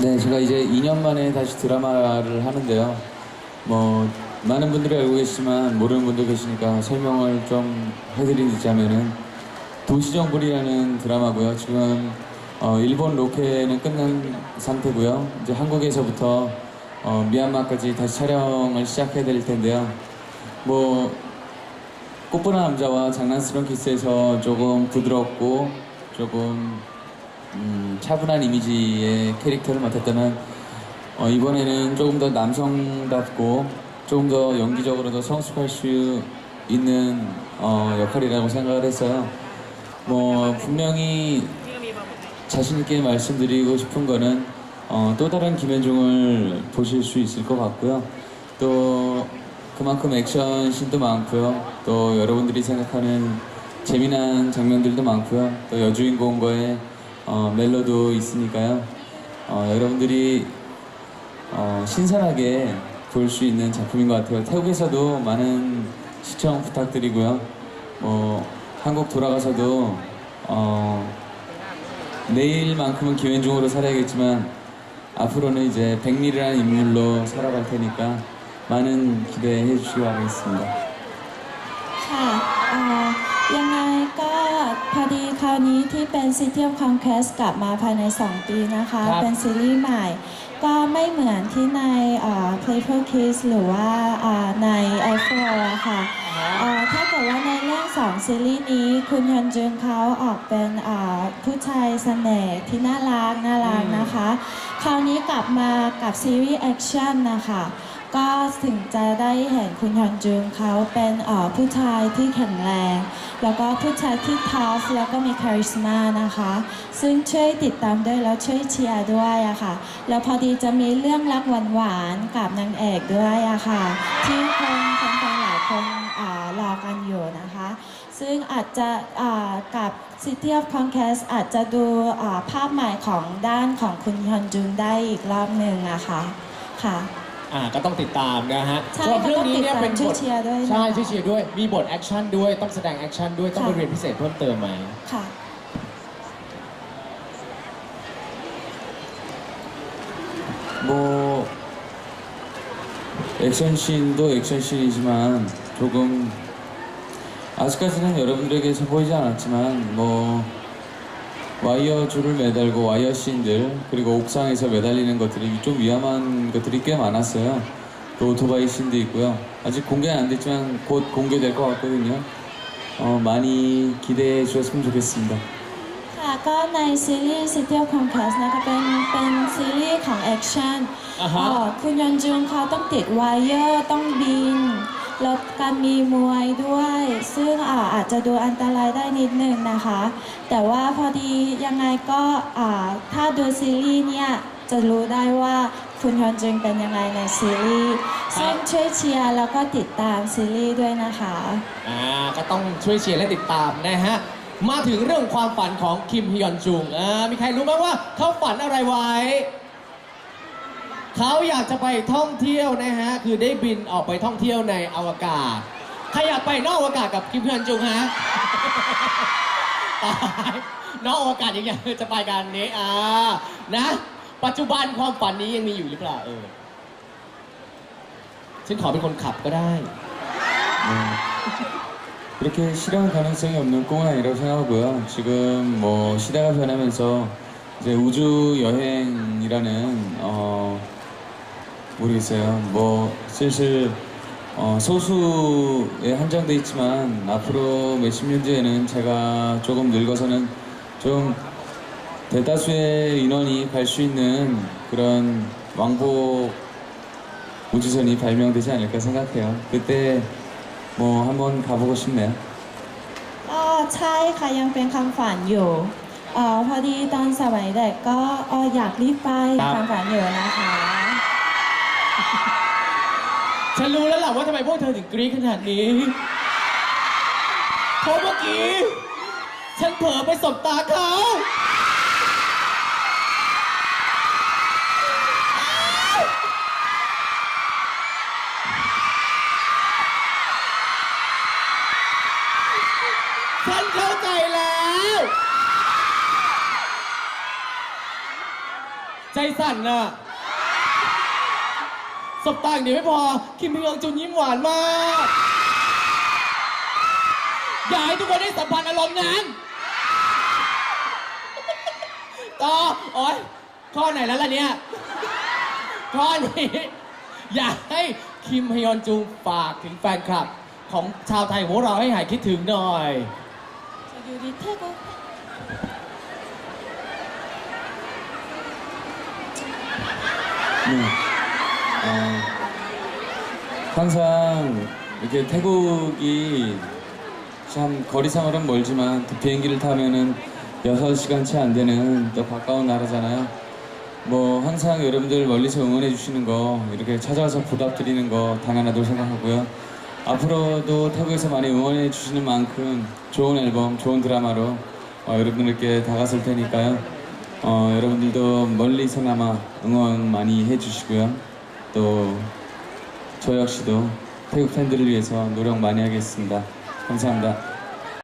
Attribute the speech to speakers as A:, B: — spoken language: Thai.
A: 네, 제가 이제 2년 만에 다시 드라마를 하는데요. 뭐 많은 분들이 알고 계시지만 모르는 분도 계시니까 설명을 좀 해드리자면은 도시정불이라는 드라마고요. 지금 어, 일본 로케는 끝난 상태고요. 이제 한국에서부터 어, 미얀마까지 다시 촬영을 시작해야 될 텐데요. 뭐 꽃보나 남자와 장난스러운 키스에서 조금 부드럽고 조금 음, 차분한 이미지의 캐릭터를 맡았다면 어, 이번에는 조금 더 남성답고 조금 더 연기적으로도 성숙할 수 있는 어, 역할이라고 생각을 했어요. 뭐 분명히 자신 있게 말씀드리고 싶은 거는 어, 또 다른 김현중을 보실 수 있을 것 같고요. 또 그만큼 액션 씬도 많고요. 또 여러분들이 생각하는 재미난 장면들도 많고요. 또 여주인공과의 어, 멜로도 있으니까요. 어, 여러분들이 어, 신선하게 볼 수 있는 작품인 것 같아요. 태국에서도 많은 시청 부탁드리고요. 뭐 한국 돌아가서도 어, 내일만큼은 김현중으로 살아야겠지만 앞으로는 이제 백미라는 인물로 살아갈 테니까 많은 기대해 주시기 바라겠습니다.
B: ค่ะเอ่อยังไงก็พอดีคราวนี้ที่เป็น City of Conquest กลับมาภายใน 2 ปีนะคะ
C: ครับ
B: เป็นซีรีส์ใหม่ ก็ไม่เหมือนที่ในเอ่อ Playful Kiss หรือว่าเอ่อใน i p h o n e อะค่ะเอ่อถ้าเกิดว่าในเรื่อง2ซีรีส์นี้คุณยอนจุนเขาออกเป็นเอ่อผู้ชายเสน่ห์ที่น่ารักน่ารักนะคะ คราวนี้กลับมากับซีรีส์แอคชั่นนะคะ ก็ถึงจะได้เห็นคุณฮอนจุนเขาเป็นผู้ชายที่แข็งแรง แล้วก็ผู้ชายที่ทัฟแล้วก็มีคาริสมานะคะ ซึ่งช่วยติดตามด้วยแล้วช่วยเชียร์ด้วยอะค่ะ แล้วพอดีจะมีเรื่องรักหวานๆกับนางเอกด้วยอะค่ะ ที่คนแฟนหลายคนรอกันอยู่นะคะ ซึ่งอาจจะกับ City of Conquest อาจจะดูภาพใหม่ของด้านของคุณฮอนจุนได้อีกรอบหนึ่งอะค่ะค่ะ
C: อ่าก็ต้องติดตามนะฮะ
B: ใช่
C: ส่วนเรื่องนี้เนี่ย
B: ก็ต้องติดตาม
C: เป็น
B: ช่
C: บ
B: วย
C: ท
B: เชียร์ด้วยนะคะ
C: ใช่ช่วยเชียร์ด้วย มีบทแอคชั่นด้วยต้องแสดงแอคชั่นด้วยต้องไป
B: ค่ะ
C: เรียนพิเศษเพิ่มเติมไหม
B: ค่ะ
A: 뭐 액션씬도 액션씬이지만 조금 아직까지는 여러분들에게 보이지 않았지만 뭐 와이어 줄을 매달고 와이어 씬들 그리고 옥상에서 매달리는 것들이 좀 위험한 것들이 꽤 많았어요. 또 오토바이 씬도 있고요. 아직 공개는 안 됐지만 곧 공개될 것 같거든요. 어, 많이 기대해 주셨으면 좋겠습니다.
B: ค่ะก็ในซีรีส์ City of Conquest นะคะเป็นเป็นซีรีส์ของแอคชั่น
C: อ่าฮะ
B: เอ่อคุณยอนจุนเขาต้องติดไวเยอร์ต้องบิน แล้วการมีมวยด้วย ซึ่งอ่าอาจจะดูอันตรายได้นิดนึงนะคะ แต่ว่าพอดียังไงก็อ่าถ้าดูซีรีส์เนี่ยจะรู้ได้ว่าคุณยอนจุนเป็นยังไงในซีรีส์ซึ่งช่วยเชียร์แล้วก็ติดตามซีรีส์ด้วยนะคะ
C: อ่าก็ต้องช่วยเชียร์และติดตามนะฮะ มาถึงเรื่องความฝันของคิมฮยอนจุงอ่ามีใครรู้บ้างว่าเขาฝันอะไรไว้ เขาอยากจะไปท่องเที่ยวนะฮะ คือได้บินออกไปท่องเที่ยวในอวกาศ ใครอยากไปนอกอวกาศกับคิมฮยอนจุงฮะ ตายนอกอวกาศยังไงจะไปกันนี้อ่านะ ปัจจุบันความฝันนี้ยังมีอยู่หรือเปล่าเออ ฉันขอเป็นคนขับก็ได้
A: 네. 그렇게 실현 가능성이 없는 꿈은 아니라고 생각하고요. 지금 뭐 시대가 변하면서 이제 우주 여행이라는 어 모르겠어요. 뭐 슬슬 어 소수에 한정돼 있지만 앞으로 몇십 년 뒤에는 제가 조금 늙어서는 좀 대다수의 인원이 갈 수 있는 그런 왕복 우주선이 발명되지 않을까 생각해요. 그때 뭐 한번 가보고 싶네요.
B: ก็ใช่ค่ะยังเป็นคำฝันอยู่เออพอดีตอนสมัยเด็กก็เอออยากรีบไป
C: ครับ
B: ความฝันอยู่นะคะ
C: ฉันรู้แล้วแหละว่าทำไมพวกเธอถึงกรี๊ดขนาดนี้เพราะเมื่อกี้ ฉันเผลอไปสบตาเขาฉันเข้าใจแล้ว ใจสั่นน่ะ สบตาอย่างเดียวไม่พอ คิมฮยองจุนยิ้มหวานมาก อยากให้ทุกคนได้สัมผัสอารมณ์นั้น ต่อ โอ๊ย ข้อไหนแล้วล่ะเนี่ย ข้อนี้ อยากให้คิมฮยอนจุงฝากถึงแฟนคลับ ของชาวไทยของเราให้หายคิดถึงหน่อย
B: 저기 우리 태국
A: 네. 어, 항상 이렇게 태국이 참 거리상으로는 멀지만 또 비행기를 타면은 6시간 채 안 되는 또 가까운 나라잖아요. 뭐 항상 여러분들 멀리서 응원해 주시는 거 이렇게 찾아와서 보답드리는 거 당연하다고 생각하고요. 앞으로도 태국에서 많이 응원해 주시는 만큼 좋은 앨범, 좋은 드라마로 어, 여러분들께 다가설 테니까요. 어, 여러분들도 멀리서나마 응원 많이 해주시고요. 또 저 역시도 태국 팬들을 위해서 노력 많이 하겠습니다. 감사합니다.